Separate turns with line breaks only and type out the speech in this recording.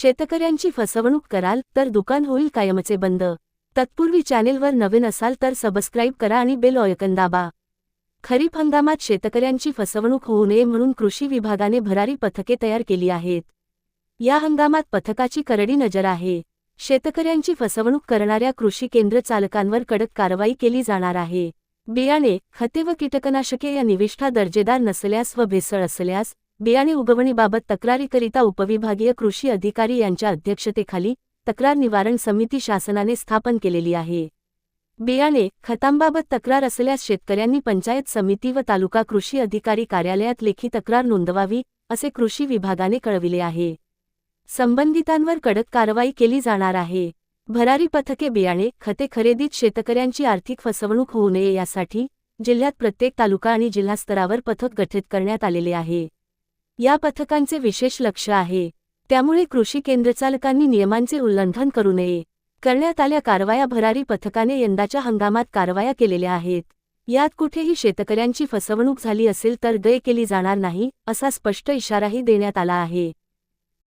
शेतकऱ्यांची फसवणूक कराल तर दुकान होईल कायमचे बंद. तत्पूर्वी चॅनेलवर नवीन असाल तर सबस्क्राईब करा आणि बेल ऑयकन दाबा. खरीप हंगामात शेतकऱ्यांची फसवणूक होऊ नये म्हणून कृषी विभागाने भरारी पथके तयार केली आहेत. या हंगामात पथकाची करडी नजर आहे. शेतकऱ्यांची फसवणूक करणाऱ्या कृषी केंद्र चालकांवर कडक कारवाई केली जाणार आहे. बियाणे खते व कीटकनाशके या निविष्ठा दर्जेदार नसल्यास व भेसळ असल्यास बियाणे उगवणीबाबत तक्रारीकरिता उपविभागीय कृषी अधिकारी यांच्या अध्यक्षतेखाली तक्रार निवारण समिती शासनाने स्थापन केलेली आहे. बियाणे खतांबाबत तक्रार असल्यास शेतकऱ्यांनी पंचायत समिती व तालुका कृषी अधिकारी कार्यालयात लेखी तक्रार नोंदवावी असे कृषी विभागाने कळविले आहे. संबंधितांवर कडक कारवाई केली जाणार आहे. भरारी पथके बियाणे खते खरेदीत शेतकऱ्यांची आर्थिक फसवणूक होऊ नये यासाठी जिल्ह्यात प्रत्येक तालुका आणि जिल्हास्तरावर पथक गठीत करण्यात आलेले आहे. या पथकांचे विशेष लक्ष आहे. त्यामुळे कृषी केंद्रचालकांनी नियमांचे उल्लंघन करू नये. करण्यात आल्या कारवाया भरारी पथकाने यंदाच्या हंगामात कारवाया केलेल्या आहेत. यात कुठेही शेतकऱ्यांची फसवणूक झाली असेल तर गय केली जाणार नाही असा स्पष्ट इशाराही देण्यात आला आहे.